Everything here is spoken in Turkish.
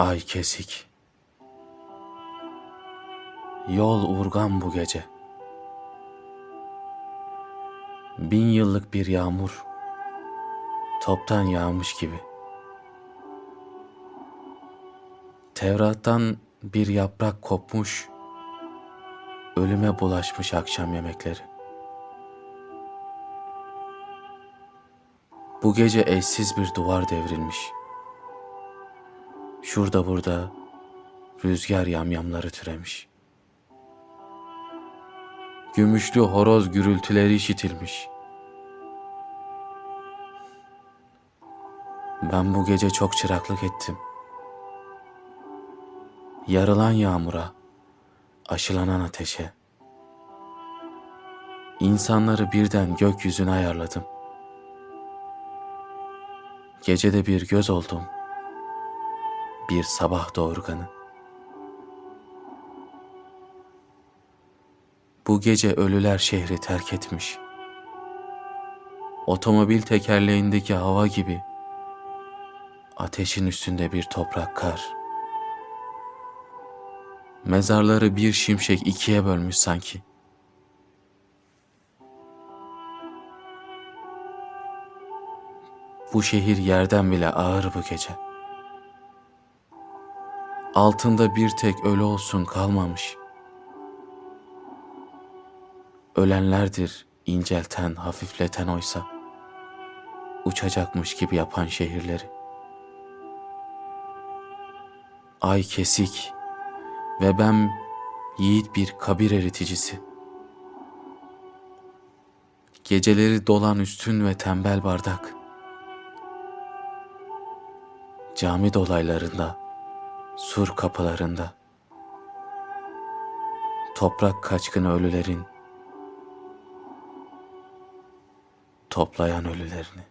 Ay kesik. Yol urgan bu gece. Bin yıllık bir yağmur toptan yağmış gibi. Tevrat'tan bir yaprak kopmuş, ölüme bulaşmış akşam yemekleri. Bu gece eşsiz bir duvar devrilmiş. Şurada burada rüzgar yamyamları türemiş. Gümüşlü horoz gürültüleri işitilmiş. Ben bu gece çok çıraklık ettim. Yarılan yağmura, aşılanan ateşe. İnsanları birden gökyüzüne ayarladım. Gecede bir göz oldum. Bir sabah doğurganı. Bu gece ölüler şehri terk etmiş. Otomobil tekerleğindeki hava gibi ateşin üstünde bir toprak kar. Mezarları bir şimşek ikiye bölmüş sanki. Bu şehir yerden bile ağır bu gece. Altında bir tek ölü olsun kalmamış. Ölenlerdir incelten, hafifleten oysa. Uçacakmış gibi yapan şehirleri. Ay kesik ve ben yiğit bir kabir eriticisi. Geceleri dolan üstün ve tembel bardak. Cami dolaylarında, sur kapılarında. Toprak kaçkın ölülerin, toplayan ölülerini.